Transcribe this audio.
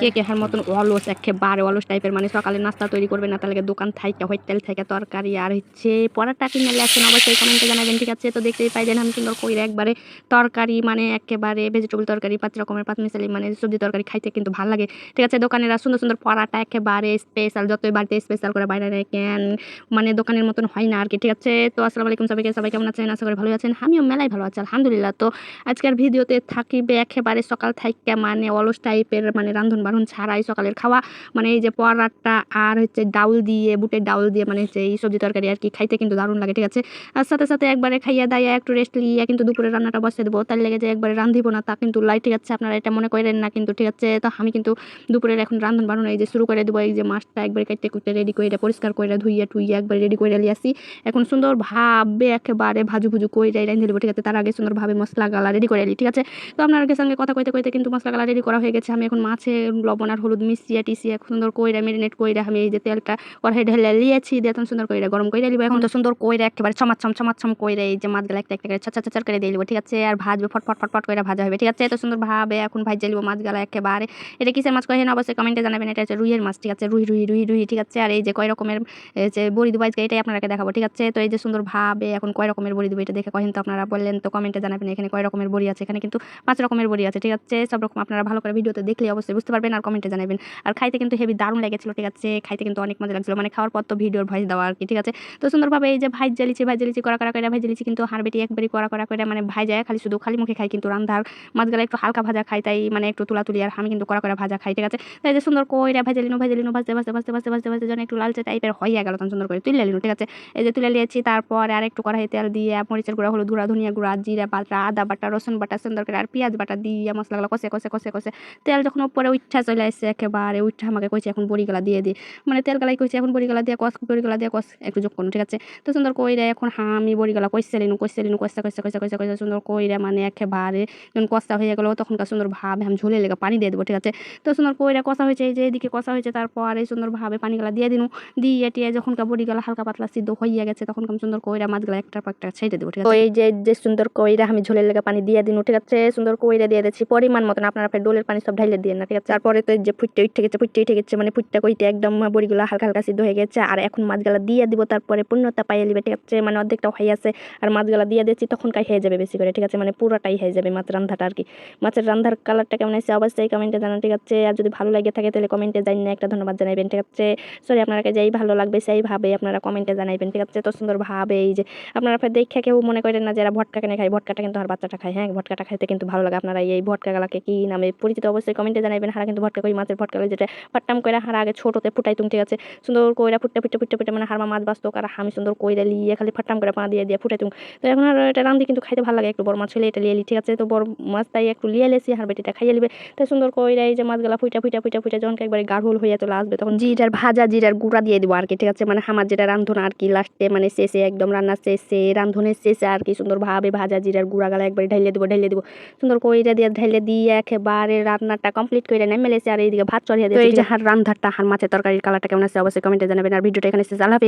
কে কে হার মতন অলস একেবারে অলস টাইপের মানে সকালে নাস্তা তৈরি করবে না, তাহলে দোকান থাইকা, হোটেল থেকে তরকারি আর হচ্ছে পরাটা কিনে লেছেন অবশ্যই কমেন্টে জানাবেন, ঠিক আছে? তো দেখতেই পাইলেন আমি সুন্দর কইরা একবারে তরকারি মানে একেবারে ভেজিটেবল তরকারি, পাঁচ রকমের পাঁচ মিশালি মানে সবজি তরকারি খাইতে কিন্তু ভালো লাগে। ঠিক আছে, দোকানেরা সুন্দর সুন্দর পরাটা একেবারে স্পেশাল যতই বাড়িতে স্পেশাল করে বাইরে কেন মানে দোকানের মতন হয় না আর কি ঠিক আছে? তো আসসালামু আলাইকুম সবাইকে, সবাই কেমন আছেন? আশা করি ভালো আছেন, আমিও মেলায় ভালো আছি, আলহামদুলিল্লাহ। তো আজকের ভিডিওতে থাকিবে একেবারে সকাল থাইকা মানে অলস টাইপের মানে রান্ধন বাড়ন ছাড়াই সকালের খাওয়া। মানে এই যে পরাটা আর হচ্ছে ডাউল দিয়ে, বুটের ডাউল দিয়ে মানে হচ্ছে এই সবজি তরকারি আর কি খাইতে কিন্তু দারুণ লাগে, ঠিক আছে? আর সাথে সাথে একবারে খাইয়া দাইয়া একটু রেস্ট লিয়ে কিন্তু দুপুরে রান্নাটা বসে দেবো। তার লেগে যে একবারে রান্ধিব না তা কিন্তু লাই, ঠিক আছে? আপনারা এটা মনে করেন না কিন্তু, ঠিক আছে? তো আমি কিন্তু দুপুরের এখন রান্ধন বাড়ন এই যে শুরু করে দেবো। এই যে মাছটা একবারে কাটতে কুটতে রেডি করে পরিষ্কার করে ধুইয়া টুইয়া একবারে রেডি করে লিয়াছি এখন সুন্দর ভাবে একেবারে ভাজু ভুজু করে রান্ধে দেবো, ঠিক আছে? তার আগে সুন্দরভাবে মশলা গালা রেডি করে এলি ঠিক আছে? তো আপনার সঙ্গে কথা কইতে কইতে কিন্তু মশলা গালা রেডি করা হয়ে গেছে। আমি এখন মাছে লবণ আর হলুদ মিশিয়ে টিসিয়ে সুন্দর কইরা মেরিনেট কইরা আমি এই যে তেলটা কড়াই ঢেলে লিয়েছি দিয়ে তখন সুন্দর কইরা গরম কইরা লিব এখন তো সুন্দর কইরা একেবারে চমাচ্ছম চমাচ্ছম কইরা এই যে মাছগুলো একটা একটা করে ছাচা ছাচার করে দিয়ে লিব ঠিক আছে? আর ভাজবে ফটফট ফটফট করে ভাজা হবে, ঠিক আছে? এত সুন্দর ভাবে এখন ভাজে লিব মাছগুলো একেবারে। এটা কিসের মাছ কহেন অবশ্যই কমেন্টে জানাবেন, এটা হচ্ছে রুইয়ের মাছ, ঠিক আছে? রুই রুই রুই রুই, ঠিক আছে? আর এই যে কয় রকমের যে বড়ি দেবো আজকে, এটাই আপনাকে দেখাবো, ঠিক আছে? তো এই যে সুন্দর ভাবে এখন কয় রকমের বড়ি দেবো এটা দেখে কহেন তো আপনারা বললেন, তো কমেন্টে জানাবেন এখানে কয় রকমের বড়ি আছে, এখানে কিন্তু পাঁচ রকমের বড়ি আছে, ঠিক আছে? সব রকম আপনারা ভালো করে ভিডিওতে দেখলে অবশ্যই বুঝতে পারবেন আর কমেন্টে জানাবেন। আর খাইতে কিন্তু হেভি দারুণ লেগেছিল, ঠিক আছে? খাইতে কিন্তু অনেক মজা লাগছিল। মানে খাওয়ার পর তো ভিডিওর ভয়েস দেওয়া আর কি, ঠিক আছে? তো সুন্দরভাবে এই যে ভাই জ্বালিছি ভাই জ্বালিছি করা করা করে ভাই জ্বালিছি কিন্তু হার বেটি একবারই করা করা করে মানে ভাই যায়, খালি শুধু খালি মুখে খাই কিন্তু রান্ধার মাছগুলো একটু হালকা ভাজা খাই তাই মানে একটু তুলা তুলি আর আমি কিন্তু করা করা ভাজা খাই ঠিক আছে? তাই যে সুন্দর কইরা ভাজালিনো ভাজালিনো ভাজতে ভাজতে ভাজতে ভাজতে ভাজতে ভাজতে যেন একটু লালচে টাইপের হয়ে গেল তখন সুন্দর করে তুলে নিল, ঠিক আছে? এই যে তুলে নিয়েছি, তারপর আর একটু কড়াই তেল দিয়ে, মরিচের গুঁড়া, হলুদ গুঁড়া, ধনিয়া গুঁড়া, জিরা বাটা আদা বাটা, রসুন বাটা, সুন্দর করে আর পেঁয়াজ বাটা দিয়ে মশলাগুলো কষে কষে কষে কষে। তেল যখন উপরে উঠা চলে আসছে একেবারে উঠা আমাকে কইছে এখন বড়িগুলা দিয়ে দিই মানে তেল গালাই কইছে এখন বড়ি বড়িগুলা দিয়ে কষ বড়িগুলা দিয়ে কষ একটু যোগ করুন ঠিক আছে? তো সুন্দর কইরা এখন আমি বড়িগুলা কষছিলিনু কষছিলিনু কষতে কষতে কষতে কষতে কষতে সুন্দর কইরা মানে একেবারে যখন কষা হয়ে গেলো তখনকার সুন্দর ভাবে আমি ঝোলে লেগে পানি দিয়ে দেবো ঠিক আছে? তো সুন্দর কইরা কষা হয়েছে এই যে এদিকে কষা হয়েছে তারপর এই সুন্দর ভাবে পানিগুলা দিয়ে দিনু। দিয়ে টিয়ে যখন বড়িগুলা হালকা পাতলা সিদ্ধ হয়ে গেছে তখন আমি সুন্দর কইরা মাছগুলা একটার পর একটা ছেড়ে দেবো ঠিক আছে? এই যে যে সুন্দর কইরা আমি ঝোলের লেগে পানি দিয়ে দিনু ঠিক আছে? সুন্দর কইরা দিয়ে দিচ্ছি পরিমাণ মতন আপনারা ডোলের পানি সব ঢাইলে দিয়ে না ঠিক আছে? তারপরে তো যে ফুটতে উঠে গেছে ফুটতে উঠে গেছে মানে ফুটটা কইতে একদম বড়িগুলা হালকা হালকা সিদ্ধ হয়ে গেছে। আর এখন মাছগুলা দিয়ে দিব, তারপরে পূর্ণতা পাইয়ে নিবে ঠিক আছে? মানে অর্ধেকটা হয়ে আছে, আর মাছগুলা দিয়ে দিচ্ছি তখন কাই হয়ে যাবে বেশি করে, ঠিক আছে? মানে পুরোটাই হয়ে যাবে মাছ রান্ধাটা আর কি। মাছের রান্ধার কালারটা কেমন আছে অবশ্যই কমেন্টে জানান, ঠিক আছে? আর যদি ভালো লাগে থাকে, তাহলে কমেন্টে জানি না একটা ধন্যবাদ জানাবেন ঠিক আছে? সরি আপনারা যেই ভালো লাগবে, সেই ভাবে আপনারা কমেন্টে জানাইবেন, ঠিক আছে? তো সুন্দর ভাবে এই যে আপনারা দেখে কেউ মনে করেন না যারা ভটকা কেনে খায়, ভটকাটা কিন্তু আর বাচ্চাটা খায় হ্যাঁ? ভটকাটা খাইতে কিন্তু ভালো লাগে। আপনারা এই ভটকা গালাকে কি নামে পরিচিত, অবশ্যই কমেন্টে জানাবেন হারা কিন্তু ভটকা কই মাছের ভটকা যেটা পাট্টাম কইরা হারা আগে ছোটোতে ফুটাইতুম ঠিক আছে। সুন্দর কইরা ফুটতে ফুটতে ফুটতে ফুটতে মানে হারমা মাছ বাঁচতো আর আমি সুন্দর কইরা লিয়ে খালি ফাট্টাম করে পা দিয়ে দিয়ে ফুটাইতুম তো এখন আর এটা রান্ধি কিন্তু খাইতে ভালো লাগে, একটু বড় মাছ হলে এটা লিয়ে ঠিক আছে? তো বড় মাছ তাই একটু লিয়ে লেছি আর বেটিটা খাইয়ে লিবে। তো সুন্দর কইরা এই যে মাছগুলা ফুটা ফুটা ফুটা ফুটা যখন একবারে গাঢ়ল হয়ে চলে আসবে তখন জিরার ভাজা, জিরার গুঁড়া দিয়ে দেবো আর কি ঠিক আছে? মানে আমার যেটা রান্ধন আর কি লাস্টে মানে শেষে, একদম রান্নার শেষে, রান্ধনের শেষে আর কি সুন্দরভাবে ভাজা, জিরার গুঁড়া গালা একবারে ঢাইলে দেবো ঢাইলে দেবো। সুন্দর কইরা দিয়ে ঢাইলে দিয়ে একেবারে রান্নাটা কমপ্লিট করে নেমে লেছে আর এইদিকে ভাত চড়িয়ে দিয়েছে। এই যে হার রান্ধারটা হার মাছের তরকারির কালারটা কেমন আছে? অবশ্যই কমেন্টে জানাবেন। আর ভিডিওটা এখানে শেষ। আল্লাহ